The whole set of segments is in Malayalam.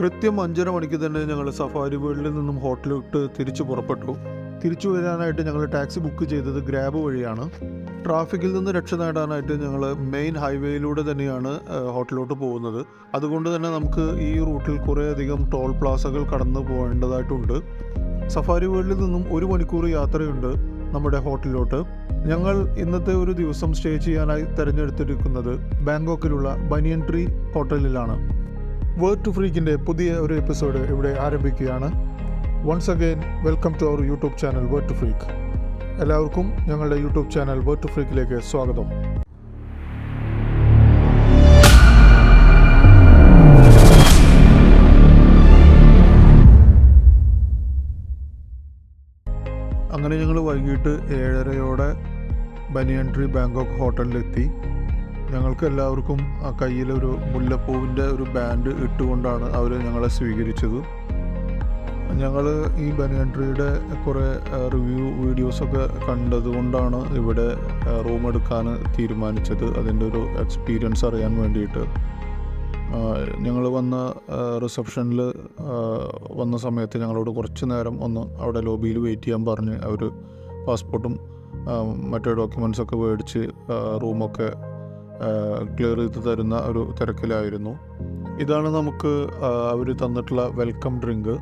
കൃത്യം അഞ്ചര മണിക്ക് തന്നെ ഞങ്ങൾ സഫാരി വേൾഡിൽ നിന്നും ഹോട്ടലിട്ട് തിരിച്ചു പുറപ്പെട്ടു. തിരിച്ചു വരാനായിട്ട് ഞങ്ങൾ ടാക്സി ബുക്ക് ചെയ്തത് ഗ്രാബ് വഴിയാണ്. ട്രാഫിക്കിൽ നിന്ന് രക്ഷ നേടാനായിട്ട് ഞങ്ങൾ മെയിൻ ഹൈവേയിലൂടെ തന്നെയാണ് ഹോട്ടലിലോട്ട് പോകുന്നത്. അതുകൊണ്ട് തന്നെ നമുക്ക് ഈ റൂട്ടിൽ കുറേയധികം ടോൾ പ്ലാസകൾ കടന്നു പോകേണ്ടതായിട്ടുണ്ട്. സഫാരി വേൾഡിൽ നിന്നും ഒരു മണിക്കൂർ യാത്രയുണ്ട് നമ്മുടെ ഹോട്ടലിലോട്ട്. ഞങ്ങൾ ഇന്നത്തെ ഒരു ദിവസം സ്റ്റേ ചെയ്യാനായി തിരഞ്ഞെടുത്തിരിക്കുന്നത് ബാങ്കോക്കിലുള്ള ബനിയൻ ട്രീ ഹോട്ടലിലാണ്. വേർഡ് ടു ഫ്രീക്കിന്റെ പുതിയ ഒരു എപ്പിസോഡ് ഇവിടെ ആരംഭിക്കുകയാണ്. Once again welcome to our YouTube channel word to freak എല്ലാവർക്കും ഞങ്ങളുടെ യൂട്യൂബ് ചാനൽ വേർഡ് ടു ഫ്രീക്കിലേക്ക് സ്വാഗതം. അങ്ങനെ ഞങ്ങൾ വൈകിട്ട് ഏഴരയോടെ ബനിയൻ ട്രീ ബാങ്കോക്ക് ഹോട്ടലിലെത്തി. ഞങ്ങൾക്ക് എല്ലാവർക്കും ആ കയ്യിലൊരു മുല്ലപ്പൂവിന്റെ ഒരു ബാൻഡ് ഇട്ടുകൊണ്ടാണ് അവർ ഞങ്ങളെ സ്വീകരിച്ചത്. ഞങ്ങൾ ഈ ബനിയൻ ട്രീയുടെ കുറേ റിവ്യൂ വീഡിയോസൊക്കെ കണ്ടതുകൊണ്ടാണ് ഇവിടെ റൂം എടുക്കാൻ തീരുമാനിച്ചത്. അതിന്റെ ഒരു എക്സ്പീരിയൻസ് അറിയാൻ വേണ്ടിയിട്ട്. ഞങ്ങൾ വന്ന റിസപ്ഷനിൽ വന്ന സമയത്ത് ഞങ്ങളോട് കുറച്ച് നേരം ഒന്ന് അവിടെ ലോബിയിൽ വെയിറ്റ് ചെയ്യാൻ പറഞ്ഞ് അവർ പാസ്പോർട്ടും മറ്റേ ഡോക്യുമെൻസൊക്കെ മേടിച്ച് റൂമൊക്കെ ക്ലിയർ ചെയ്ത് തരുന്ന ഒരു തിരക്കിലായിരുന്നു. ഇതാണ് നമുക്ക് അവർ തന്നിട്ടുള്ള വെൽക്കം ഡ്രിങ്ക്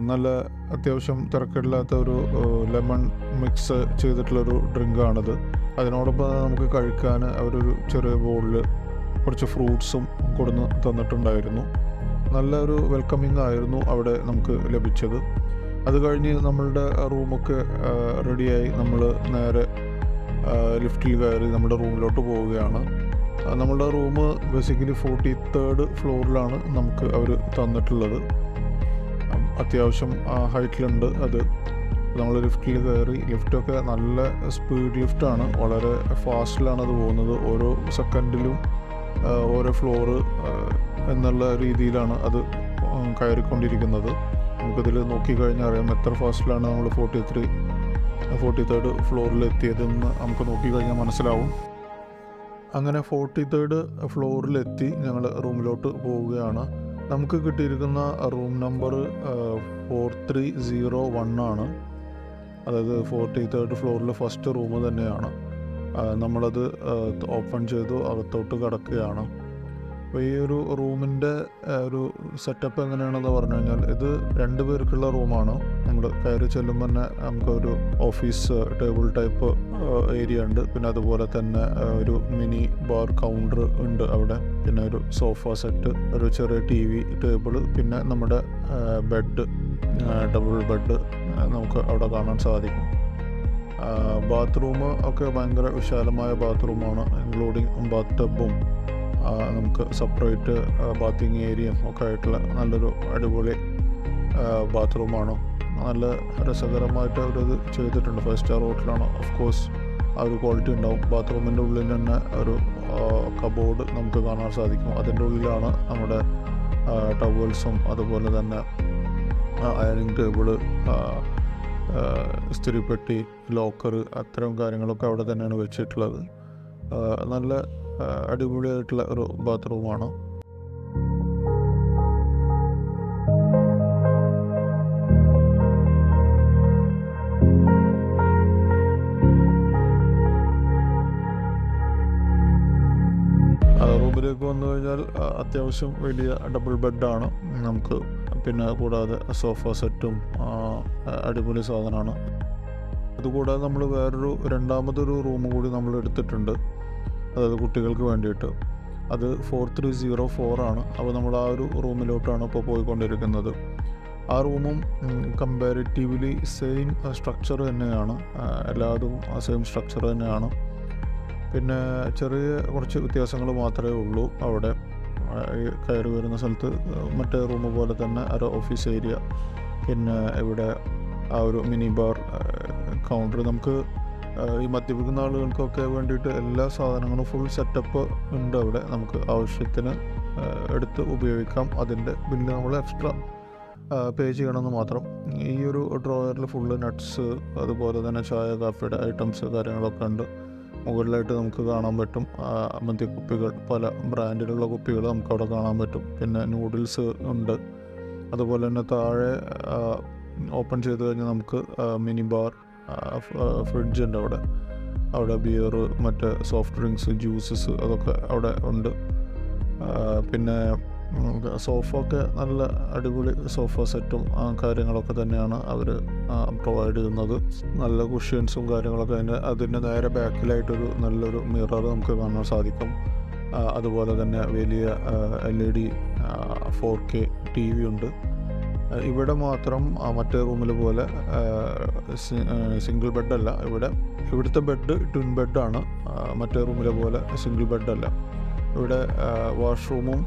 നല്ല അത്യാവശ്യം തിരക്കില്ലാത്ത ഒരു ലെമൺ മിക്സ് ചെയ്തിട്ടുള്ളൊരു ഡ്രിങ്കാണിത് അതിനോടൊപ്പം നമുക്ക് കഴിക്കാൻ അവരൊരു ചെറിയ ബോളിൽ കുറച്ച് ഫ്രൂട്ട്സും കൊടുന്ന് തന്നിട്ടുണ്ടായിരുന്നു. നല്ലൊരു വെൽക്കമിങ് ആയിരുന്നു അവിടെ നമുക്ക് ലഭിച്ചത്. അത് കഴിഞ്ഞ് നമ്മളുടെ റൂമൊക്കെ റെഡിയായി നമ്മൾ നേരെ ലിഫ്റ്റിൽ കയറി നമ്മുടെ റൂമിലോട്ട് പോവുകയാണ്. നമ്മുടെ റൂം ബേസിക്കലി ഫോർട്ടി തേർഡ് ഫ്ലോറിലാണ് നമുക്ക് അവർ തന്നിട്ടുള്ളത്. അത്യാവശ്യം ഹൈറ്റിലുണ്ട് അത്. നമ്മൾ ലിഫ്റ്റിൽ കയറി ലിഫ്റ്റൊക്കെ നല്ല സ്പീഡ് ലിഫ്റ്റാണ്. വളരെ ഫാസ്റ്റിലാണ് അത് പോകുന്നത്. ഓരോ സെക്കൻഡിലും ഓരോ ഫ്ലോറ് എന്നുള്ള രീതിയിലാണ് അത് കയറിക്കൊണ്ടിരിക്കുന്നത്. നമുക്കിതിൽ നോക്കിക്കഴിഞ്ഞാൽ അറിയാം എത്ര ഫാസ്റ്റിലാണ് നമ്മൾ ഫോർട്ടി ത്രീ ഫോർട്ടി തേർഡ് ഫ്ലോറിൽ എത്തിയതെന്ന് നമുക്ക് നോക്കിക്കഴിഞ്ഞാൽ മനസ്സിലാവും. അങ്ങനെ ഫോർട്ടി തേർഡ് ഫ്ലോറിലെത്തി ഞങ്ങൾ റൂമിലോട്ട് പോവുകയാണ്. നമുക്ക് കിട്ടിയിരിക്കുന്ന room number four three zero one ആണ്. അതായത് ഫോർട്ടി തേർഡ് ഫ്ലോറിൽ ഫസ്റ്റ് റൂം തന്നെയാണ്. നമ്മളത് ഓപ്പൺ ചെയ്തു അകത്തോട്ട് കിടക്കുകയാണ്. അപ്പോൾ ഈ ഒരു റൂമിന്റെ ഒരു സെറ്റപ്പ് എങ്ങനെയാണെന്ന് പറഞ്ഞു കഴിഞ്ഞാൽ ഇത് രണ്ട് പേർക്കുള്ള റൂമാണ്. നമ്മൾ കയറി ചെല്ലുമ്പോൾ തന്നെ നമുക്കൊരു ഓഫീസ് ടേബിൾ ടൈപ്പ് ഏരിയ ഉണ്ട്. പിന്നെ അതുപോലെ തന്നെ ഒരു മിനി ബാർ കൗണ്ടർ ഉണ്ട് അവിടെ. പിന്നെ ഒരു സോഫ സെറ്റ് ഒരു ചെറിയ ടി വി ടേബിൾ പിന്നെ നമ്മുടെ ബെഡ് ഡബിൾ ബെഡ് നമുക്ക് അവിടെ കാണാൻ സാധിക്കും. ബാത്റൂം ഒക്കെ ഭയങ്കര വിശാലമായ ബാത്റൂമാണ് ഇൻക്ലൂഡിങ് ബാത്ത് ടബും നമുക്ക് സെപ്പറേറ്റ് ബാത്തിങ് ഏരിയയും ഒക്കെ ആയിട്ടുള്ള നല്ലൊരു അടിപൊളി ബാത്റൂമാണ് നല്ല രസകരമായിട്ട് അവരത് ചെയ്തിട്ടുണ്ട്. ഫൈവ് സ്റ്റാർ ഹോട്ടലാണ് ഓഫ് കോഴ്സ് ആ ഒരു ക്വാളിറ്റി ഉണ്ടാവും. ബാത്റൂമിന്റെ ഉള്ളിൽ തന്നെ ഒരു കബോർഡ് നമുക്ക് കാണാൻ സാധിക്കും. അതിന്റെ ഉള്ളിലാണ് നമ്മുടെ ടവൽസും അതുപോലെ തന്നെ അയറിങ് ടേബിൾ ഇസ്തിരിപ്പെട്ടി ലോക്കർ അത്തരം കാര്യങ്ങളൊക്കെ അവിടെ തന്നെയാണ് വെച്ചിട്ടുള്ളത്. നല്ല അടിപൊളിയായിട്ടുള്ള ഒരു ബാത്റൂമാണ്. റൂമിലേക്ക് വന്നു കഴിഞ്ഞാൽ അത്യാവശ്യം വലിയ ഡബിൾ ബെഡാണ് നമുക്ക്. പിന്നെ കൂടാതെ സോഫ സെറ്റും അടിപൊളി സാധനമാണ്. അതുകൂടാതെ നമ്മൾ വേറൊരു രണ്ടാമതൊരു റൂം കൂടി നമ്മൾ എടുത്തിട്ടുണ്ട്. അതായത് കുട്ടികൾക്ക് വേണ്ടിയിട്ട്. അത് ഫോർ ത്രീ സീറോ ഫോർ ആണ്. അപ്പോൾ നമ്മൾ ആ ഒരു റൂമിലോട്ടാണ് ഇപ്പോൾ പോയിക്കൊണ്ടിരിക്കുന്നത്. ആ റൂമും കമ്പാരിറ്റീവ്ലി സെയിം സ്ട്രക്ചർ തന്നെയാണ്. എല്ലാതും ആ സെയിം സ്ട്രക്ചർ തന്നെയാണ്. പിന്നെ ചെറിയ കുറച്ച് വ്യത്യാസങ്ങൾ മാത്രമേ ഉള്ളൂ അവിടെ. കയറി വരുന്ന സ്ഥലത്ത് മറ്റേ റൂം പോലെ തന്നെ ഒരു ഓഫീസ് ഏരിയ പിന്നെ ഇവിടെ ആ ഒരു മിനി ബാർ കൗണ്ടർ നമുക്ക് ഈ മദ്യപിക്കുന്ന ആളുകൾക്കൊക്കെ വേണ്ടിയിട്ട് എല്ലാ സാധനങ്ങളും ഫുൾ സെറ്റപ്പ് ഉണ്ട് അവിടെ. നമുക്ക് ആവശ്യത്തിന് എടുത്ത് ഉപയോഗിക്കാം. അതിന്റെ ബില്ല് നമ്മൾ എക്സ്ട്രാ പേ ചെയ്യണമെന്ന് മാത്രം. ഈ ഒരു ഡ്രോയറിൽ ഫുള്ള് നട്ട്സ് അതുപോലെ തന്നെ ചായ കാപ്പിയുടെ ഐറ്റംസ് കാര്യങ്ങളൊക്കെ ഉണ്ട്. മുകളിലായിട്ട് നമുക്ക് കാണാൻ പറ്റും. മദ്യക്കുപ്പികൾ പല ബ്രാൻഡിലുള്ള കുപ്പികൾ നമുക്ക് അവിടെ കാണാൻ പറ്റും. പിന്നെ നൂഡിൽസ് ഉണ്ട്. അതുപോലെ തന്നെ താഴെ ഓപ്പൺ ചെയ്ത് കഴിഞ്ഞാൽ നമുക്ക് മിനി ബാർ ഫ്രിഡ്ജ് ഉണ്ട് അവിടെ. അവിടെ ബിയർ മറ്റ് സോഫ്റ്റ് ഡ്രിങ്ക്സ് ജ്യൂസസ് അതൊക്കെ അവിടെ ഉണ്ട്. പിന്നെ സോഫ ഒക്കെ നല്ല അടിപൊളി സോഫ സെറ്റും ആ, കാര്യങ്ങളൊക്കെ തന്നെയാണ് അവർ പ്രൊവൈഡ് ചെയ്യുന്നത്. നല്ല കുഷ്യൻസും കാര്യങ്ങളൊക്കെ അതിന്റെ അതിന്റെ നേരെ ബാക്കിലായിട്ടൊരു നല്ലൊരു മിറർ നമുക്ക് കാണാൻ സാധിക്കും. അതുപോലെ തന്നെ വലിയ L E D four K T V ഉണ്ട്. ഇവിടെ മാത്രം മറ്റേ റൂമിൽ പോലെ സിംഗിൾ ബെഡല്ല ഇവിടെ ഇവിടുത്തെ ബെഡ് ട്വിൻ ബെഡാണ് മറ്റേ റൂമിലെ പോലെ സിംഗിൾ ബെഡല്ല ഇവിടെ വാഷ്റൂമും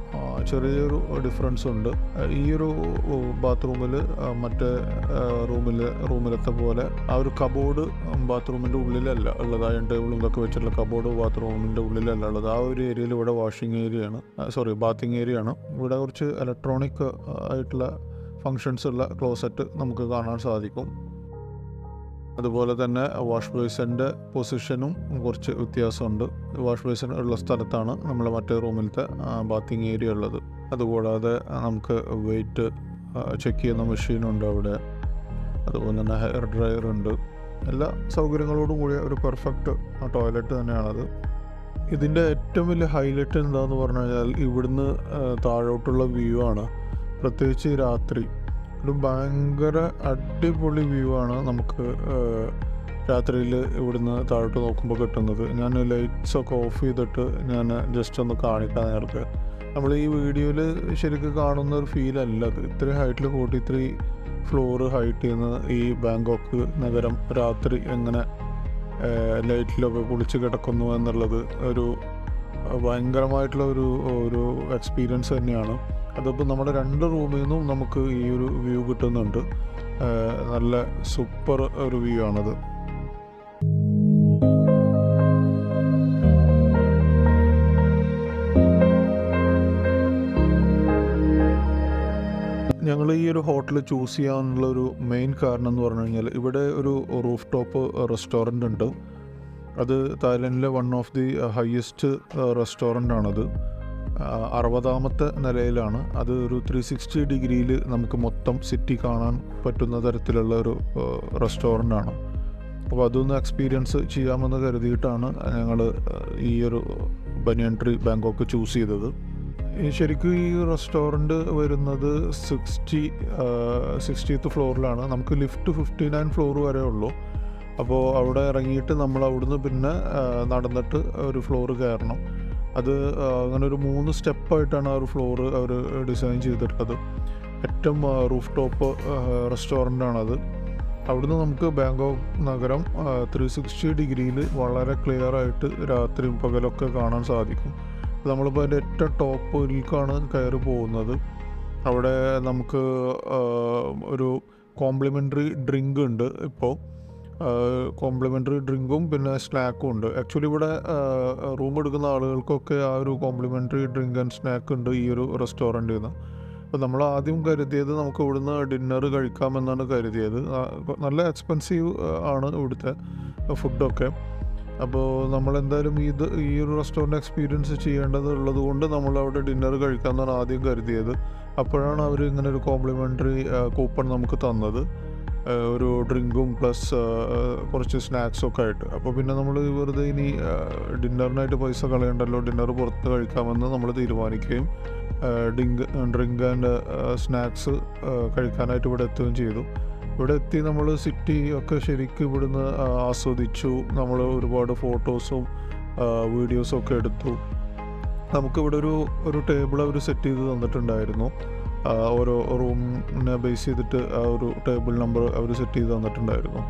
ചെറിയൊരു ഡിഫറൻസ് ഉണ്ട്. ഈ ഒരു ബാത്റൂമിൽ മറ്റേ റൂമിൽ റൂമിലത്തെ പോലെ ആ ഒരു കബോർഡ് ബാത്റൂമിന്റെ ഉള്ളിലല്ല ഉള്ളത്. അയൺ ടേബിളും ഇതൊക്കെ വെച്ചിട്ടുള്ള കബോർഡ് ബാത്റൂമിന്റെ ഉള്ളിലല്ല ഉള്ളത്. ആ ഒരു ഏരിയയിൽ ഇവിടെ വാഷിംഗ് ഏരിയയാണ് സോറി ബാത്തിങ് ഏരിയയാണ് ഇവിടെ കുറച്ച് ഇലക്ട്രോണിക് ആയിട്ടുള്ള ഫങ്ഷൻസ് ഉള്ള ക്ലോസറ്റ് നമുക്ക് കാണാൻ സാധിക്കും. അതുപോലെ തന്നെ വാഷ് ബേസിന്റെ പൊസിഷനും കുറച്ച് വ്യത്യാസമുണ്ട്. വാഷ് ബേസിൻ ഉള്ള സ്ഥലത്താണ് നമ്മൾ മറ്റേ റൂമിലത്തെ ബാത്തിങ് ഏരിയ ഉള്ളത്. അതുകൂടാതെ നമുക്ക് വെയിറ്റ് ചെക്ക് ചെയ്യുന്ന മെഷീനുണ്ട് അവിടെ. അതുപോലെ തന്നെ ഹെയർ ഡ്രയർ ഉണ്ട്. എല്ലാ സൗകര്യങ്ങളോടും കൂടിയ ഒരു പെർഫെക്റ്റ് ടോയ്ലറ്റ് തന്നെയാണത്. ഇതിന്റെ ഏറ്റവും വലിയ ഹൈലൈറ്റ് എന്താണെന്ന് പറഞ്ഞു കഴിഞ്ഞാൽ ഇവിടുന്ന് താഴോട്ടുള്ള വ്യൂ ആണ്. പ്രത്യേകിച്ച് രാത്രി. ഒരു ഭയങ്കര അടിപൊളി വ്യൂ ആണ് നമുക്ക് രാത്രിയിൽ ഇവിടുന്ന് താഴോട്ട് നോക്കുമ്പോൾ കിട്ടുന്നത്. ഞാൻ ലൈറ്റ്സ് ഒക്കെ ഓഫ് ചെയ്തിട്ട് ഞാൻ ജസ്റ്റ് ഒന്ന് കാണിക്കാൻ നേരത്തെ. നമ്മൾ ഈ വീഡിയോയിൽ ശരിക്കും കാണുന്ന ഒരു ഫീൽ അല്ല അത്. ഇത്രയും ഹൈറ്റിൽ ഫോർട്ടി ത്രീ ഫ്ലോർ ഹൈറ്റ് ചെയ്യുന്ന ഈ ബാങ്കോക്ക് നഗരം രാത്രി എങ്ങനെ ലൈറ്റിലൊക്കെ കുളിച്ച് കിടക്കുന്നു എന്നുള്ളത് ഒരു ഭയങ്കരമായിട്ടുള്ള ഒരു ഒരു എക്സ്പീരിയൻസ് തന്നെയാണ്. അതിപ്പോൾ നമ്മുടെ രണ്ട് റൂമിൽ നിന്നും നമുക്ക് ഈ ഒരു വ്യൂ കിട്ടുന്നുണ്ട്. നല്ല സൂപ്പർ ഒരു വ്യൂ ആണത്. ഞങ്ങൾ ഈ ഒരു ഹോട്ടൽ ചൂസ് ചെയ്യാനുള്ള ഒരു മെയിൻ കാരണം എന്ന് പറഞ്ഞു കഴിഞ്ഞാൽ ഇവിടെ ഒരു റൂഫ് ടോപ്പ് റെസ്റ്റോറന്റ് ഉണ്ട്. അത് തായ്ലൻഡിലെ one of the highest restaurant ആണത്. അറുപതാമത്തെ നിലയിലാണ്. അത് ഒരു ത്രീ സിക്സ്റ്റി ഡിഗ്രിയിൽ നമുക്ക് മൊത്തം സിറ്റി കാണാൻ പറ്റുന്ന തരത്തിലുള്ള ഒരു റെസ്റ്റോറന്റ് ആണ് അപ്പോൾ അതൊന്ന് എക്സ്പീരിയൻസ് ചെയ്യാമെന്ന് കരുതിയിട്ടാണ് ഞങ്ങൾ ഈ ഒരു ബനിയൻ ട്രീ ബാങ്കോക്ക് ചൂസ് ചെയ്തത്. ശരിക്കും ഈ റെസ്റ്റോറന്റ് വരുന്നത് സിക്സ്റ്റി സിക്സ്റ്റീത്ത് ഫ്ലോറിലാണ്. നമുക്ക് ലിഫ്റ്റ് ഫിഫ്റ്റി നയൻ ഫ്ലോർ വരെ ഉള്ളൂ. അപ്പോൾ അവിടെ ഇറങ്ങിയിട്ട് നമ്മൾ അവിടുന്ന് പിന്നെ നടന്നിട്ട് ഒരു ഫ്ലോർ കയറണം. അത് അങ്ങനെ ഒരു മൂന്ന് സ്റ്റെപ്പായിട്ടാണ് ആ ഒരു ഫ്ലോർ അവർ ഡിസൈൻ ചെയ്തിട്ടുള്ളത്. ഏറ്റവും റൂഫ് ടോപ്പ് റെസ്റ്റോറന്റ് ആണത് അവിടുന്ന് നമുക്ക് ബാങ്കോക്ക് നഗരം ത്രീ സിക്സ്റ്റി ഡിഗ്രിയിൽ വളരെ ക്ലിയർ ആയിട്ട് രാത്രിയും പകലൊക്കെ കാണാൻ സാധിക്കും. നമ്മളിപ്പോൾ അതിന്റെ ഏറ്റവും ടോപ്പിലേക്കാണ് കയറി പോകുന്നത്. അവിടെ നമുക്ക് ഒരു കോംപ്ലിമെന്ററി ഡ്രിങ്ക് ഉണ്ട് ഇപ്പോൾ കോംപ്ലിമെന്ററി ഡ്രിങ്കും പിന്നെ സ്നാക്കും ഉണ്ട്. ആക്ച്വലി ഇവിടെ റൂം എടുക്കുന്ന ആളുകൾക്കൊക്കെ ആ ഒരു കോംപ്ലിമെന്ററി ഡ്രിങ്ക് ആൻഡ് സ്നാക്ക് ഉണ്ട് ഈ ഒരു റെസ്റ്റോറന്റിൽ നിന്ന് അപ്പോൾ നമ്മൾ ആദ്യം കരുതിയത് നമുക്ക് ഇവിടുന്ന് ഡിന്നർ കഴിക്കാമെന്നാണ് കരുതിയത്. നല്ല എക്സ്പെൻസീവ് ആണ് ഇവിടുത്തെ ഫുഡൊക്കെ അപ്പോൾ നമ്മൾ എന്തായാലും ഇത് ഈ ഒരു റെസ്റ്റോറന്റ് എക്സ്പീരിയൻസ് ചെയ്യേണ്ടത് ഉള്ളത് കൊണ്ട് നമ്മൾ അവിടെ ഡിന്നർ കഴിക്കാമെന്നാണ് ആദ്യം കരുതിയത്. അപ്പോഴാണ് അവർ ഇങ്ങനെ ഒരു കോംപ്ലിമെന്ററി കൂപ്പൺ നമുക്ക് തന്നത്. ഒരു ഡ്രിങ്കും പ്ലസ് കുറച്ച് സ്നാക്സും ഒക്കെ ആയിട്ട്. അപ്പോൾ പിന്നെ നമ്മൾ വെറുതെ ഇനി ഡിന്നറിനായിട്ട് പൈസ കളയണ്ടല്ലോ. ഡിന്നർ പുറത്ത് കഴിക്കാമെന്ന് നമ്മൾ തീരുമാനിക്കുകയും ഡിങ്ക് ഡ്രിങ്ക് ആൻഡ് സ്നാക്സ് കഴിക്കാനായിട്ട് ഇവിടെ എത്തുകയും ചെയ്തു. ഇവിടെ എത്തി നമ്മൾ സിറ്റി ഒക്കെ ശരിക്കും ഇവിടുന്ന് ആസ്വദിച്ചു. നമ്മൾ ഒരുപാട് ഫോട്ടോസും വീഡിയോസും ഒക്കെ എടുത്തു. നമുക്കിവിടെ ഒരു ഒരു ടേബിൾ അവർ സെറ്റ് ചെയ്ത് തന്നിട്ടുണ്ടായിരുന്നു. ഓരോ റൂമിനെ ബേസ് ചെയ്തിട്ട് ആ ഒരു ടേബിൾ നമ്പർ അവർ സെറ്റ് ചെയ്ത് തന്നിട്ടുണ്ടായിരുന്നു.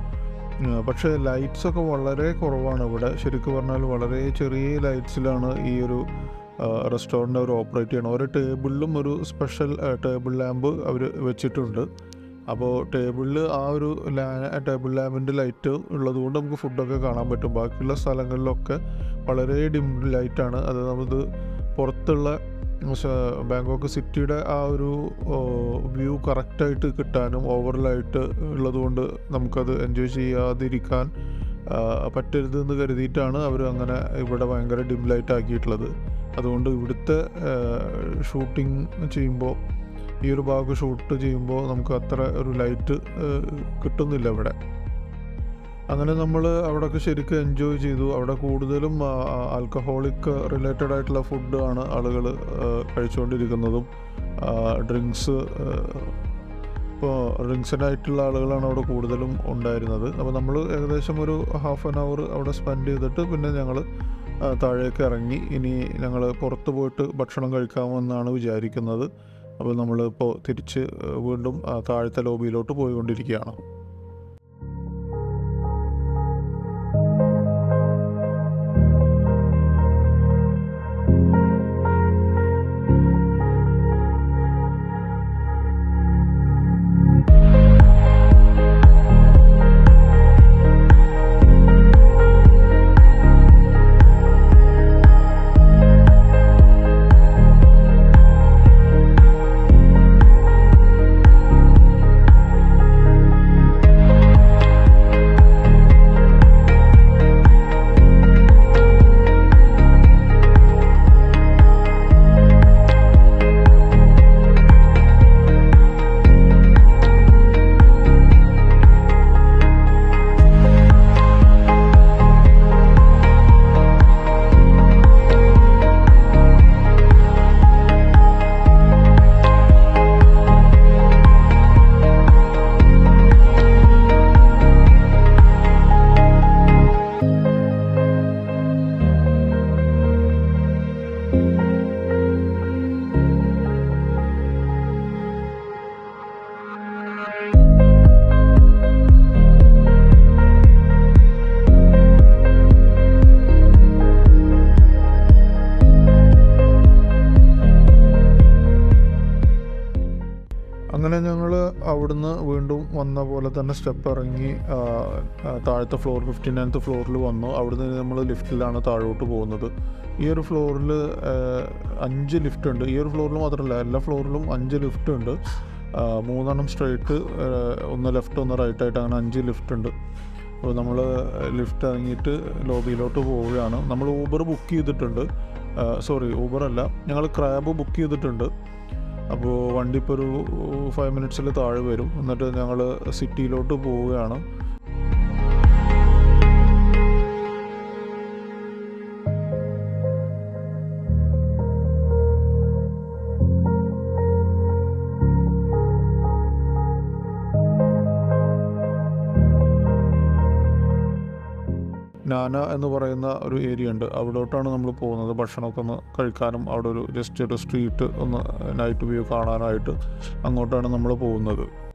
പക്ഷേ ലൈറ്റ്സൊക്കെ വളരെ കുറവാണ് ഇവിടെ. ശരിക്കും പറഞ്ഞാൽ വളരെ ചെറിയ ലൈറ്റ്സിലാണ് ഈ ഒരു റെസ്റ്റോറന്റ് അവർ ഓപ്പറേറ്റ് ചെയ്യണം ഓരോ ടേബിളിലും ഒരു സ്പെഷ്യൽ ടേബിൾ ലാമ്പ് അവർ വെച്ചിട്ടുണ്ട്. അപ്പോൾ ടേബിളിൽ ആ ഒരു ലാ ടേബിൾ ലാമ്പിന്റെ ലൈറ്റ് ഉള്ളതുകൊണ്ട് നമുക്ക് ഫുഡൊക്കെ കാണാൻ പറ്റും. ബാക്കിയുള്ള സ്ഥലങ്ങളിലൊക്കെ വളരെ ഡിം ലൈറ്റാണ് അത് നമുക്ക് പുറത്തുള്ള ബാങ്കോക്ക് സിറ്റിയുടെ ആ ഒരു വ്യൂ കറക്റ്റായിട്ട് കിട്ടാനും ഓവറിലായിട്ട് ഉള്ളതുകൊണ്ട് നമുക്കത് എൻജോയ് ചെയ്യാതിരിക്കാൻ പറ്റരുതെന്ന് കരുതിയിട്ടാണ് അവർ അങ്ങനെ ഇവിടെ ഭയങ്കര ഡിം ലൈറ്റ് ആക്കിയിട്ടുള്ളത് അതുകൊണ്ട് ഇവിടുത്തെ ഷൂട്ടിംഗ് ചെയ്യുമ്പോൾ ഈ ഒരു ഭാഗം ഷൂട്ട് ചെയ്യുമ്പോൾ നമുക്ക് അത്ര ഒരു ലൈറ്റ് കിട്ടുന്നില്ല ഇവിടെ. അങ്ങനെ നമ്മൾ അവിടെയൊക്കെ ശരിക്കും എൻജോയ് ചെയ്തു. അവിടെ കൂടുതലും ആൽക്കഹോളിക് റിലേറ്റഡ് ആയിട്ടുള്ള ഫുഡ് ആണ് ആളുകൾ കഴിച്ചുകൊണ്ടിരിക്കുന്നതും. ഡ്രിങ്ക്സ് ഇപ്പോൾ ഡ്രിങ്ക്സിനായിട്ടുള്ള ആളുകളാണ് അവിടെ കൂടുതലും ഉണ്ടായിരുന്നത്. അപ്പോൾ നമ്മൾ ഏകദേശം ഒരു ഹാഫ് ആൻ അവർ അവിടെ സ്പെൻഡ് ചെയ്തിട്ട് പിന്നെ ഞങ്ങൾ താഴേക്ക് ഇറങ്ങി. ഇനി ഞങ്ങൾ പുറത്ത് പോയിട്ട് ഭക്ഷണം കഴിക്കാമെന്നാണ് വിചാരിക്കുന്നത്. അപ്പോൾ നമ്മളിപ്പോൾ തിരിച്ച് വീണ്ടും താഴത്തെ ലോബിയിലോട്ട് പോയിക്കൊണ്ടിരിക്കുകയാണ്. അങ്ങനെ ഞങ്ങൾ അവിടുന്ന് വീണ്ടും വന്ന പോലെ തന്നെ സ്റ്റെപ്പ് ഇറങ്ങി താഴത്തെ ഫ്ലോർ ഫിഫ്റ്റി നയൻത്ത് ഫ്ലോറിൽ വന്നു. അവിടുന്ന് നമ്മൾ ലിഫ്റ്റിലാണ് താഴോട്ട് പോകുന്നത്. ഈ ഒരു ഫ്ലോറിൽ അഞ്ച് ലിഫ്റ്റ് ഉണ്ട്. ഈ ഒരു ഫ്ലോറിൽ മാത്രമല്ല എല്ലാ ഫ്ലോറിലും അഞ്ച് ലിഫ്റ്റ് ഉണ്ട്. മൂന്നെണ്ണം സ്ട്രൈറ്റ് ഒന്ന് ലെഫ്റ്റ് ഒന്ന് റൈറ്റ് ആയിട്ട് അങ്ങനെ അഞ്ച് ലിഫ്റ്റ് ഉണ്ട്. അപ്പോൾ നമ്മൾ ലിഫ്റ്റ് ഇറങ്ങിയിട്ട് ലോബിയിലോട്ട് പോവുകയാണ്. നമ്മൾ ഊബർ ബുക്ക് ചെയ്തിട്ടുണ്ട്. സോറി ഊബർ അല്ല. ഞങ്ങൾ ക്രാബ് ബുക്ക് ചെയ്തിട്ടുണ്ട്. അപ്പോൾ വണ്ടി ഇപ്പോൾ ഒരു ഫൈവ് മിനിറ്റ്സിൽ താഴെ വരും. എന്നിട്ട് ഞങ്ങൾ സിറ്റിയിലോട്ട് പോവുകയാണ്. നാന എന്ന് പറയുന്ന ഒരു ഏരിയ ഉണ്ട്. അവിടോട്ടാണ് നമ്മൾ പോകുന്നത്. ഭക്ഷണമൊക്കെ ഒന്ന് കഴിക്കാനും അവിടെ ഒരു ജസ്റ്റ് ഒരു സ്ട്രീറ്റ് ഒന്ന് നൈറ്റ് വ്യൂ കാണാനായിട്ട് അങ്ങോട്ടാണ് നമ്മൾ പോകുന്നത്.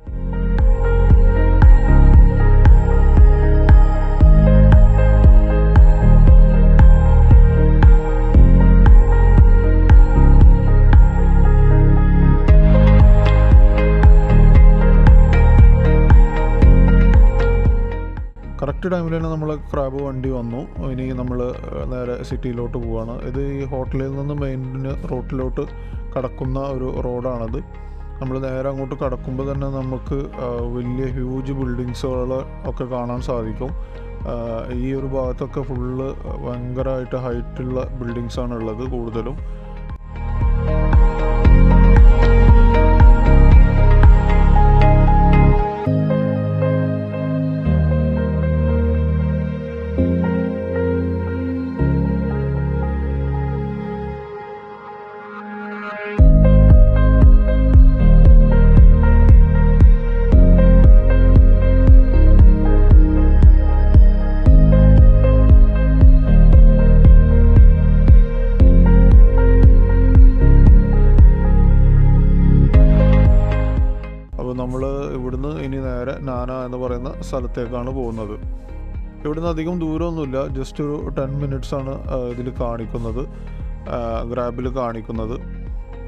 കറക്റ്റ് ടൈമിൽ തന്നെ നമ്മൾ ക്രാബ് വണ്ടി വന്നു. ഇനി നമ്മൾ നേരെ സിറ്റിയിലോട്ട് പോവാണ്. ഇത് ഈ ഹോട്ടലിൽ നിന്ന് മെയിൻ റോട്ടിലോട്ട് കടക്കുന്ന ഒരു റോഡാണത്. നമ്മൾ നേരെ അങ്ങോട്ട് കടക്കുമ്പോൾ തന്നെ നമുക്ക് വലിയ ഹ്യൂജ് ബിൽഡിങ്സുകൾ ഒക്കെ കാണാൻ സാധിക്കും. ഈ ഒരു ഭാഗത്തൊക്കെ ഫുള്ള് ഭയങ്കരമായിട്ട് ഹൈറ്റുള്ള ബിൽഡിങ്സാണ് ഉള്ളത് കൂടുതലും. സ്ഥലത്തേക്കാണ് പോകുന്നത്. ഇവിടുന്ന് അധികം ദൂരമൊന്നുമില്ല. ജസ്റ്റ് ഒരു ടെൻ മിനിറ്റ്സ് ആണ് ഇതിൽ കാണിക്കുന്നത്. ഗ്രാബിൽ കാണിക്കുന്നത്.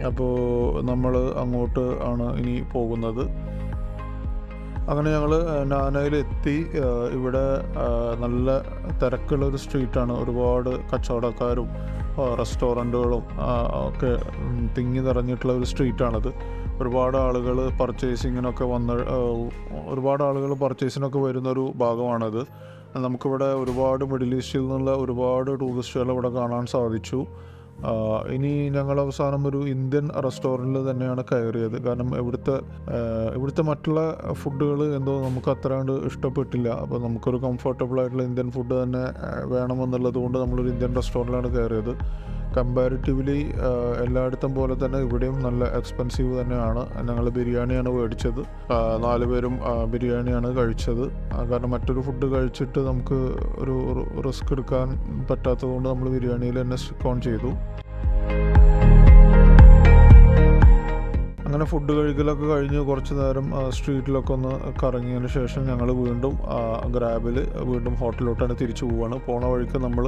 അപ്പോൾ നമ്മൾ അങ്ങോട്ട് ആണ് ഇനി പോകുന്നത്. അങ്ങനെ ഞങ്ങൾ നാനയിലെത്തി. ഇവിടെ നല്ല തിരക്കുള്ള ഒരു സ്ട്രീറ്റാണ് ഒരുപാട് കച്ചവടക്കാരും റെസ്റ്റോറന്റുകളും ഒക്കെ തിങ്ങി നിറഞ്ഞിട്ടുള്ള ഒരു സ്ട്രീറ്റാണത് ഒരുപാട് ആളുകൾ പർച്ചേസിങ്ങിനൊക്കെ വന്ന ഒരുപാട് ആളുകൾ പർച്ചേസിനൊക്കെ വരുന്നൊരു ഭാഗമാണത്. നമുക്കിവിടെ ഒരുപാട് മിഡിൽ ഈസ്റ്റിൽ നിന്നുള്ള ഒരുപാട് ടൂറിസ്റ്റുകൾ ഇവിടെ കാണാൻ സാധിച്ചു. ഇനി ഞങ്ങൾ അവസാനം ഒരു ഇന്ത്യൻ റെസ്റ്റോറന്റിൽ തന്നെയാണ് കയറിയത്. കാരണം ഇവിടുത്തെ ഇവിടുത്തെ മറ്റുള്ള ഫുഡുകൾ എന്തോ നമുക്ക് അത്രയാണ്ട് ഇഷ്ടപ്പെട്ടില്ല. അപ്പോൾ നമുക്കൊരു കംഫർട്ടബിൾ ആയിട്ടുള്ള ഇന്ത്യൻ ഫുഡ് തന്നെ വേണമെന്നുള്ളത് കൊണ്ട് നമ്മളൊരു ഇന്ത്യൻ റെസ്റ്റോറന്റിലാണ് കയറിയത്. കമ്പാരിറ്റീവ്ലി എല്ലായിടത്തും പോലെ തന്നെ ഇവിടെയും നല്ല എക്സ്പെൻസീവ് തന്നെയാണ്. ഞങ്ങൾ ബിരിയാണിയാണ് മേടിച്ചത്. നാല് പേരും ബിരിയാണിയാണ് കഴിച്ചത്. കാരണം മറ്റൊരു ഫുഡ് കഴിച്ചിട്ട് നമുക്ക് ഒരു റിസ്ക് എടുക്കാൻ പറ്റാത്തത് കൊണ്ട് നമ്മൾ ബിരിയാണിയിൽ തന്നെ സ്റ്റിക്ക് ഓൺ ചെയ്തു. അങ്ങനെ ഫുഡ് കഴിക്കലൊക്കെ കഴിഞ്ഞ് കുറച്ച് നേരം സ്ട്രീറ്റിലൊക്കെ ഒന്ന് കറങ്ങിയതിന് ശേഷം ഞങ്ങൾ വീണ്ടും ഗ്രാബിൽ വീണ്ടും ഹോട്ടലിലോട്ട് തന്നെ തിരിച്ചു പോവുകയാണ് പോണ വഴിക്ക് നമ്മൾ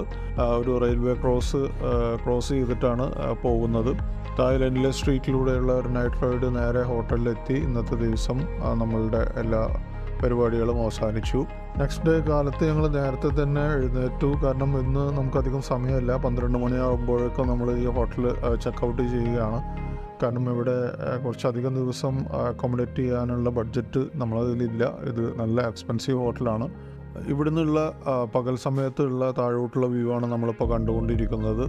ഒരു റെയിൽവേ ക്രോസ് ക്രോസ് ചെയ്തിട്ടാണ് പോകുന്നത്. തായ്ലൻഡിലെ സ്ട്രീറ്റിലൂടെയുള്ള ഒരു നൈറ്റ് റൈഡ് നേരെ ഹോട്ടലിലെത്തി ഇന്നത്തെ ദിവസം നമ്മളുടെ എല്ലാ പരിപാടികളും അവസാനിച്ചു. നെക്സ്റ്റ് ഡേ കാലത്ത് ഞങ്ങൾ നേരത്തെ തന്നെ എഴുന്നേറ്റു. കാരണം ഇന്ന് നമുക്കധികം സമയമില്ല. പന്ത്രണ്ട് മണിയാകുമ്പോഴേക്കും നമ്മൾ ഈ ഹോട്ടൽ ചെക്കൗട്ട് ചെയ്യുകയാണ്. കാരണം ഇവിടെ കുറച്ചധികം ദിവസം അക്കോമഡേറ്റ് ചെയ്യാനുള്ള ബഡ്ജറ്റ് നമ്മളതിലില്ല. ഇത് നല്ല എക്സ്പെൻസീവ് ഹോട്ടലാണ് ഇവിടെ നിന്നുള്ള പകൽ സമയത്തുള്ള താഴോട്ടുള്ള വ്യൂ ആണ് നമ്മളിപ്പോൾ കണ്ടുകൊണ്ടിരിക്കുന്നത്.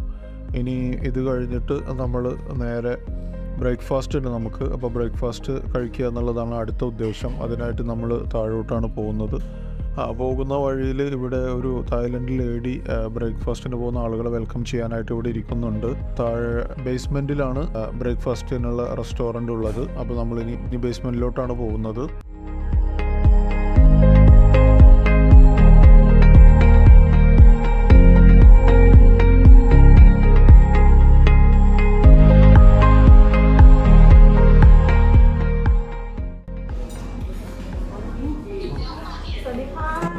ഇനി ഇത് കഴിഞ്ഞിട്ട് നമ്മൾ നേരെ ബ്രേക്ക്ഫാസ്റ്റ് ഉണ്ട് നമുക്ക് അപ്പോൾ ബ്രേക്ക്ഫാസ്റ്റ് കഴിക്കുക എന്നുള്ളതാണ് അടുത്ത ഉദ്ദേശം. അതിനായിട്ട് നമ്മൾ താഴോട്ടാണ് പോകുന്നത്. പോകുന്ന വഴിയിൽ ഇവിടെ ഒരു തായ്ലൻഡ് ലേഡി ബ്രേക്ക്ഫാസ്റ്റിന് പോകുന്ന ആളുകളെ വെൽക്കം ചെയ്യാനായിട്ട് ഇവിടെ ഇരിക്കുന്നുണ്ട്. താഴെ ബേസ്മെന്റിലാണ് ബ്രേക്ക്ഫാസ്റ്റിനുള്ള റെസ്റ്റോറന്റ് ഉള്ളത്. അപ്പോൾ നമ്മൾ ഇനി ഇനി ബേസ്മെന്റിലോട്ടാണ് പോകുന്നത്.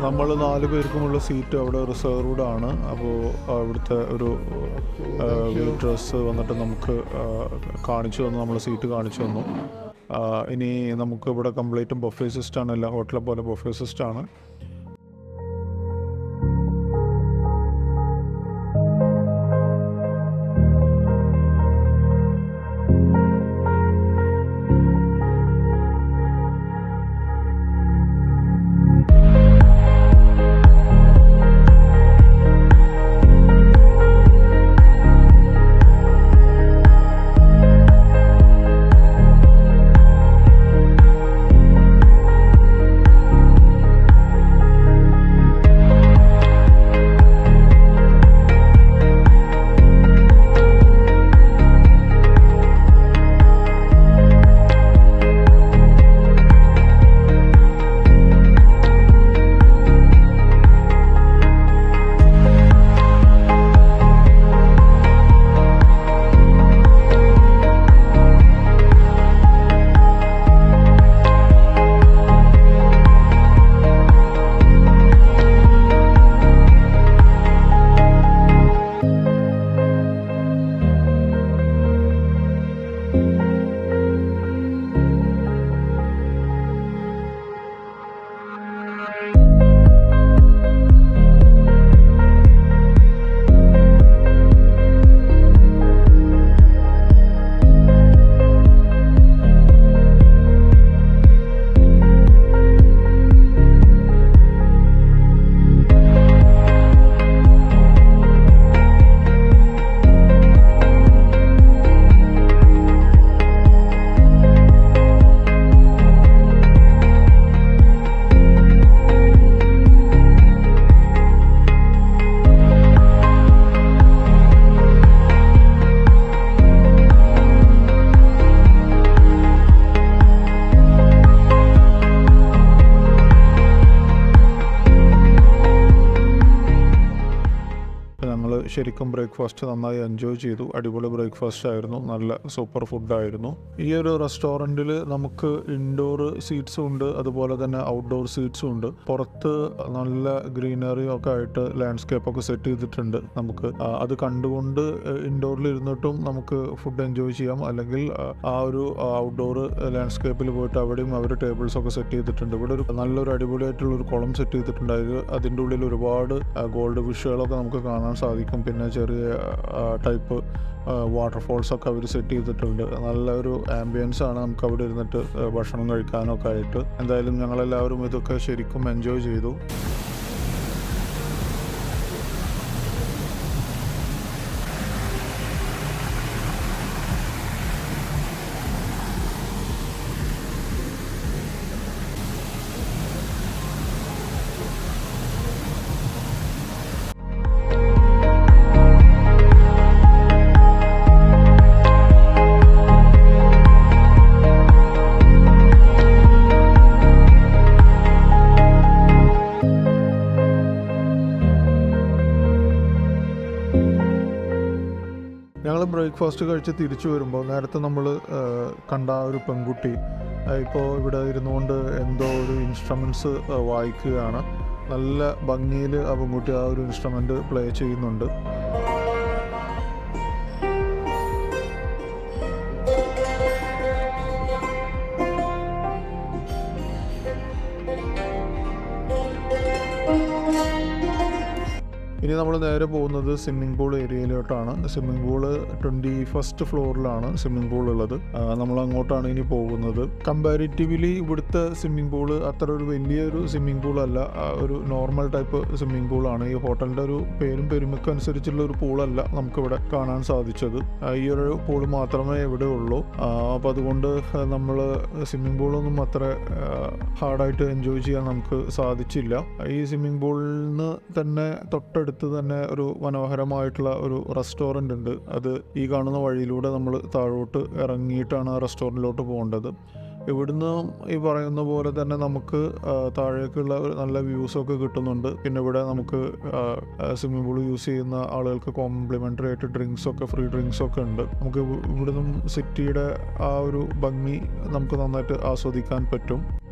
നമ്മൾ നാല് പേർക്കുമുള്ള സീറ്റ് അവിടെ റിസർവ്ഡ് ആണ്. അപ്പോൾ അവിടുത്തെ ഒരു ഡ്രസ്സ് വന്നിട്ട് നമുക്ക് കാണിച്ചു തന്നു. നമ്മൾ സീറ്റ് കാണിച്ചു തന്നു. ഇനി നമുക്ക് ഇവിടെ കംപ്ലീറ്റും ബൊഫേ സിസ്റ്റാണ് എല്ലാ ഹോട്ടലെ പോലെ ബൊഫേ സിസ്റ്റാണ് ബ്രേക്ക്ഫാസ്റ്റ് നന്നായി എൻജോയ് ചെയ്തു. അടിപൊളി ബ്രേക്ക്ഫാസ്റ്റ് ആയിരുന്നു. നല്ല സൂപ്പർ ഫുഡായിരുന്നു ഈ ഒരു റെസ്റ്റോറന്റിൽ നമുക്ക് ഇൻഡോർ സീറ്റ്സും ഉണ്ട്. അതുപോലെ തന്നെ ഔട്ട്ഡോർ സീറ്റ്സും ഉണ്ട്. പുറത്ത് നല്ല ഗ്രീനറി ഒക്കെ ആയിട്ട് ലാൻഡ്സ്കേപ്പ് ഒക്കെ സെറ്റ് ചെയ്തിട്ടുണ്ട് നമുക്ക്. അത് കണ്ടുകൊണ്ട് ഇൻഡോറിൽ ഇരുന്നിട്ടും നമുക്ക് ഫുഡ് എൻജോയ് ചെയ്യാം. അല്ലെങ്കിൽ ആ, ഒരു ഔട്ട്ഡോർ ലാൻഡ്സ്കേപ്പിൽ പോയിട്ട് അവിടെയും അവർ ടേബിൾസ് ഒക്കെ സെറ്റ് ചെയ്തിട്ടുണ്ട്. ഇവിടെ ഒരു നല്ലൊരു അടിപൊളിയായിട്ടുള്ള ഒരു കുളം സെറ്റ് ചെയ്തിട്ടുണ്ട് അതിന്റെ ഉള്ളിൽ ഒരുപാട് ഗോൾഡ് ഫിഷുകളൊക്കെ നമുക്ക് കാണാൻ സാധിക്കും. പിന്നെ ചെറിയ ടൈപ്പ് വാട്ടർഫോൾസ് ഒക്കെ അവർ സെറ്റ് ചെയ്തിട്ടുണ്ട്. നല്ലൊരു ആംബിയൻസ് ആണ് നമുക്ക് അവിടെ ഇരുന്നിട്ട് ഭക്ഷണം കഴിക്കാനൊക്കെ ആയിട്ട്. എന്തായാലും ഞങ്ങളെല്ലാവരും ഇതൊക്കെ ശരിക്കും എൻജോയ് ചെയ്തു. ബ്രേക്ക്ഫാസ്റ്റ് കഴിച്ച് തിരിച്ചു വരുമ്പോൾ നേരത്തെ നമ്മൾ കണ്ട ആ ഒരു പെൺകുട്ടി ഇപ്പോൾ ഇവിടെ ഇരുന്നുകൊണ്ട് എന്തോ ഒരു ഇൻസ്ട്രുമെന്റ്സ് വായിക്കുകയാണ്. നല്ല ഭംഗിയിൽ ആ പെൺകുട്ടി ആ ഒരു ഇൻസ്ട്രുമെന്റ് പ്ലേ ചെയ്യുന്നുണ്ട്. ഇനി നമ്മൾ നേരെ പോകുന്നത് സ്വിമ്മിംഗ് പൂൾ ഏരിയയിലോട്ടാണ്. സ്വിമ്മിംഗ് പൂൾ ട്വന്റി ഫസ്റ്റ് ഫ്ലോറിലാണ് സ്വിമ്മിംഗ് പൂൾ ഉള്ളത് നമ്മൾ അങ്ങോട്ടാണ് ഇനി പോകുന്നത്. കമ്പാരിറ്റീവ്ലി ഇവിടുത്തെ സ്വിമ്മിംഗ് പൂൾ അത്ര ഒരു വലിയൊരു സ്വിമ്മിംഗ് പൂൾ അല്ല. ഒരു നോർമൽ ടൈപ്പ് സ്വിമ്മിംഗ് പൂളാണ് ഈ ഹോട്ടലിന്റെ ഒരു പേരും പെരുമയ്ക്കും അനുസരിച്ചുള്ള ഒരു പൂളല്ല നമുക്കിവിടെ കാണാൻ സാധിച്ചത്. ഈ ഒരു പൂൾ മാത്രമേ ഇവിടെ ഉള്ളൂ. അപ്പോൾ അതുകൊണ്ട് നമ്മൾ സ്വിമ്മിംഗ് പൂളൊന്നും അത്ര ഹാർഡായിട്ട് എൻജോയ് ചെയ്യാൻ നമുക്ക് സാധിച്ചില്ല. ഈ സ്വിമ്മിംഗ് പൂളിൽ നിന്ന് തന്നെ തൊട്ടടുത്ത് തന്നെ ഒരു മനോഹരമായിട്ടുള്ള ഒരു റെസ്റ്റോറന്റ് ഉണ്ട്. അത് ഈ കാണുന്ന വഴിയിലൂടെ നമ്മൾ താഴോട്ട് ഇറങ്ങിയിട്ടാണ് ആ റെസ്റ്റോറന്റിലോട്ട് പോകേണ്ടത്. ഇവിടുന്ന് ഈ പറയുന്ന പോലെ തന്നെ നമുക്ക് താഴേക്കുള്ള നല്ല വ്യൂസൊക്കെ കിട്ടുന്നുണ്ട്. പിന്നെ ഇവിടെ നമുക്ക് സ്വിമ്മിംഗ് പൂൾ യൂസ് ചെയ്യുന്ന ആളുകൾക്ക് കോംപ്ലിമെന്ററി ആയിട്ട് ഡ്രിങ്ക്സൊക്കെ ഫ്രീ ഡ്രിങ്ക്സൊക്കെ ഉണ്ട്. നമുക്ക് ഇവ- ഇവിടുന്ന് സിറ്റിയുടെ ആ ഒരു ഭംഗി നമുക്ക് നന്നായിട്ട് ആസ്വദിക്കാൻ പറ്റും.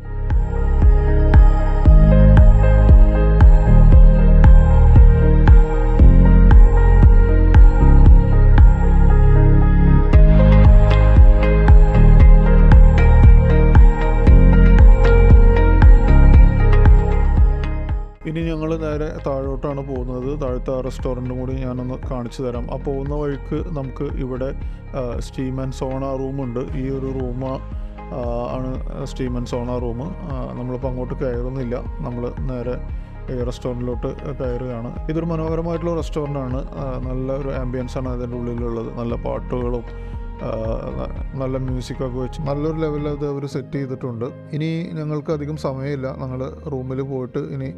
താഴോട്ടാണ് പോകുന്നത്. താഴത്തെ ആ റെസ്റ്റോറന്റും കൂടി ഞാനൊന്ന് കാണിച്ചു തരാം. ആ പോകുന്ന വഴിക്ക് നമുക്ക് ഇവിടെ സ്റ്റീം ആൻഡ് സോണ റൂമുണ്ട് ഈ ഒരു റൂം ആണ് സ്റ്റീം ആൻഡ് സോണ റൂം നമ്മളിപ്പോൾ അങ്ങോട്ട് കയറുന്നില്ല. നമ്മൾ നേരെ റെസ്റ്റോറന്റിലോട്ട് കയറുകയാണ്. ഇതൊരു മനോഹരമായിട്ടുള്ള റെസ്റ്റോറന്റ് ആണ്. നല്ല ഒരു ആംബിയൻസ് ആണ് അതിന്റെ ഉള്ളിലുള്ളത്. നല്ല പാട്ടുകളും നല്ല മ്യൂസിക്കൊക്കെ വെച്ച് നല്ലൊരു ലെവലിൽ അത് അവർ സെറ്റ് ചെയ്തിട്ടുണ്ട്. ഇനി ഞങ്ങൾക്ക് അധികം സമയമില്ല. ഞങ്ങൾ റൂമിൽ പോയിട്ട് ഇനി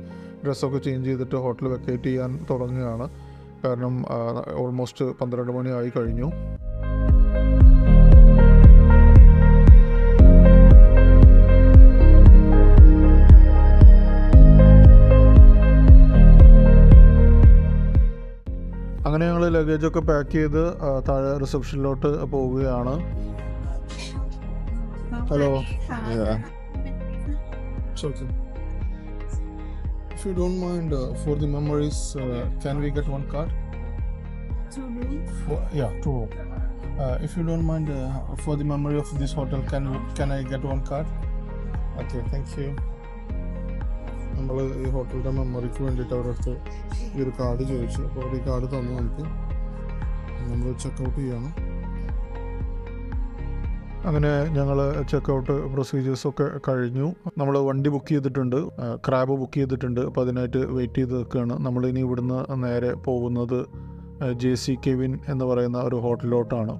ഡ്രസ്സൊക്കെ ചേഞ്ച് ചെയ്തിട്ട് ഹോട്ടൽ വെക്കേറ്റ് ചെയ്യാൻ തുടങ്ങുകയാണ്. കാരണം ഓൾമോസ്റ്റ് പന്ത്രണ്ട് മണി ആയി കഴിഞ്ഞു. അങ്ങനെ ഞങ്ങൾ ലഗേജൊക്കെ പാക്ക് ചെയ്ത് താഴെ റിസപ്ഷനിലോട്ട് പോവുകയാണ്. Hello. It's okay. If you don't mind, uh, for the memories, uh, can we get one card? Two rooms. For, yeah, two. Uh, if you don't mind, uh, for the memory of this hotel, can we, can I get one card? Okay, thank you. നമ്മൾ ഈ ഹോട്ടലിൻ്റെ മെമ്മറിക്ക് വേണ്ടിയിട്ട് അവരുടെ അടുത്ത് ഈ ഒരു കാർഡ് ചോദിച്ചു അപ്പോൾ അവർ ഈ കാർഡ് തന്നു നമുക്ക് നമ്മൾ ചെക്കൗട്ട് ചെയ്യാണ് അങ്ങനെ ഞങ്ങൾ ചെക്കൗട്ട് പ്രൊസീജിയേഴ്സൊക്കെ കഴിഞ്ഞു. നമ്മൾ വണ്ടി ബുക്ക് ചെയ്തിട്ടുണ്ട്. ക്രാബ് ബുക്ക് ചെയ്തിട്ടുണ്ട്. അപ്പോൾ അതിനായിട്ട് വെയിറ്റ് ചെയ്ത് നിൽക്കുകയാണ്. നമ്മളിനി ഇവിടുന്ന് നേരെ പോകുന്നത് ജെ സി കെവിൻ എന്ന് പറയുന്ന ഒരു ഹോട്ടലിലോട്ടാണ്.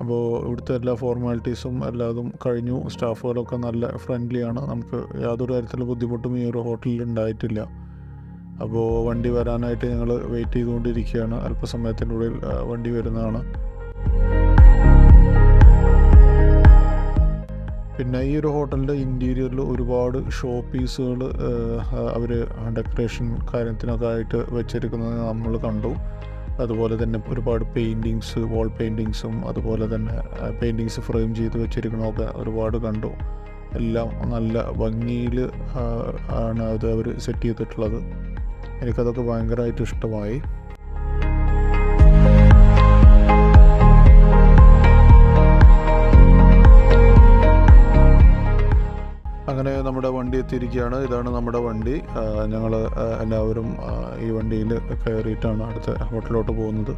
അപ്പോൾ ഇവിടുത്തെ എല്ലാ ഫോർമാലിറ്റീസും എല്ലാതും കഴിഞ്ഞു. സ്റ്റാഫുകളൊക്കെ നല്ല ഫ്രണ്ട്ലിയാണ് നമുക്ക് യാതൊരു തരത്തിലുള്ള ബുദ്ധിമുട്ടും ഈ ഒരു ഹോട്ടലിൽ ഉണ്ടായിട്ടില്ല. അപ്പോൾ വണ്ടി വരാനായിട്ട് ഞങ്ങൾ വെയിറ്റ് ചെയ്തുകൊണ്ടിരിക്കുകയാണ്. അല്പസമയത്തിനുള്ളിൽ വണ്ടി വരുന്നതാണ്. പിന്നെ ഈ ഒരു ഹോട്ടലിന്റെ ഇന്റീരിയറിൽ ഒരുപാട് ഷോ പീസുകൾ അവർ ഡെക്കറേഷൻ കാര്യത്തിനൊക്കെ ആയിട്ട് വെച്ചിരിക്കുന്നത് നമ്മൾ കണ്ടു. അതുപോലെ തന്നെ ഒരുപാട് പെയിന്റിങ്സ് വാൾ പെയിന്റിങ്സും അതുപോലെ തന്നെ പെയിന്റിങ്സ് ഫ്രെയിം ചെയ്ത് വെച്ചിരിക്കണമൊക്കെ ഒരുപാട് കണ്ടു. എല്ലാം നല്ല ഭംഗിയിൽ ആണ് അത് അവർ സെറ്റ് ചെയ്തിട്ടുള്ളത്. എനിക്കതൊക്കെ ഭയങ്കരമായിട്ട് ഇഷ്ടമായി. വണ്ടി എത്തിയിരിക്കുകയാണ് ഇതാണ് നമ്മുടെ വണ്ടി. ഞങ്ങൾ എല്ലാവരും ഈ വണ്ടിയിൽ കയറിയിട്ടാണ് അടുത്ത ഹോട്ടലിലോട്ട് പോകുന്നത്.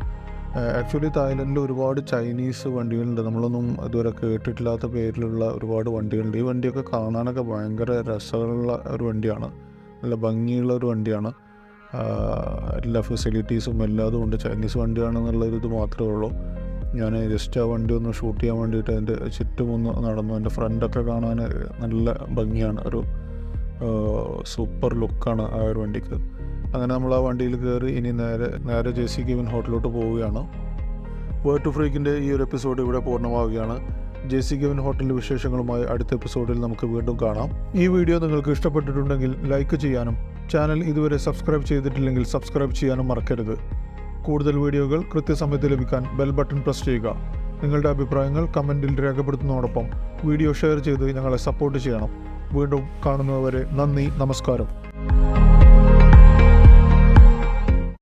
ആക്ച്വലി തായ്ലൻഡിൽ ഒരുപാട് ചൈനീസ് വണ്ടികളുണ്ട്. നമ്മളൊന്നും ഇതുവരെ കേട്ടിട്ടില്ലാത്ത പേരിലുള്ള ഒരുപാട് വണ്ടികളുണ്ട്. ഈ വണ്ടിയൊക്കെ കാണാനൊക്കെ ഭയങ്കര രസമുള്ള ഒരു വണ്ടിയാണ്. നല്ല ഭംഗിയുള്ള ഒരു വണ്ടിയാണ്. എല്ലാ ഫെസിലിറ്റീസും എല്ലാതും ഉണ്ട് ചൈനീസ് വണ്ടിയാണെന്നുള്ളൊരു ഇത് മാത്രമേ ഉള്ളൂ. ഞാൻ ജസ്റ്റ് ആ വണ്ടി ഒന്ന് ഷൂട്ട് ചെയ്യാൻ വേണ്ടിയിട്ട് അതിന്റെ ചുറ്റും ഒന്ന് നടന്നു. എന്റെ ഫ്രണ്ടൊക്കെ കാണാൻ നല്ല ഭംഗിയാണ്. ഒരു സൂപ്പർ ലുക്കാണ് ആ ഒരു വണ്ടിക്ക്. അങ്ങനെ നമ്മൾ ആ വണ്ടിയിൽ കയറി ഇനി നേരെ നേരെ ജെ സി കെവിൻ ഹോട്ടലിലോട്ട് പോവുകയാണ്. വേർഡ് ടു ഫ്രീക്കിന്റെ ഈ ഒരു എപ്പിസോഡ് ഇവിടെ പൂർണമാവുകയാണ്. ജെ സി കെവിൻ ഹോട്ടലിന്റെ വിശേഷങ്ങളുമായി അടുത്ത എപ്പിസോഡിൽ നമുക്ക് വീണ്ടും കാണാം. ഈ വീഡിയോ നിങ്ങൾക്ക് ഇഷ്ടപ്പെട്ടിട്ടുണ്ടെങ്കിൽ ലൈക്ക് ചെയ്യാനും ചാനൽ ഇതുവരെ സബ്സ്ക്രൈബ് ചെയ്തിട്ടില്ലെങ്കിൽ സബ്സ്ക്രൈബ് ചെയ്യാനും മറക്കരുത്. കൂടുതൽ വീഡിയോകൾ കൃത്യസമയത്ത് ലഭിക്കാൻ ബെൽ ബട്ടൺ പ്രസ് ചെയ്യുക. നിങ്ങളുടെ അഭിപ്രായങ്ങൾ കമന്റിൽ രേഖപ്പെടുത്തുന്നതോടൊപ്പം വീഡിയോ ഷെയർ ചെയ്ത് ഞങ്ങളെ സപ്പോർട്ട് ചെയ്യണം. വീണ്ടും കാണുന്നതുവരെ നന്ദി നമസ്കാരം.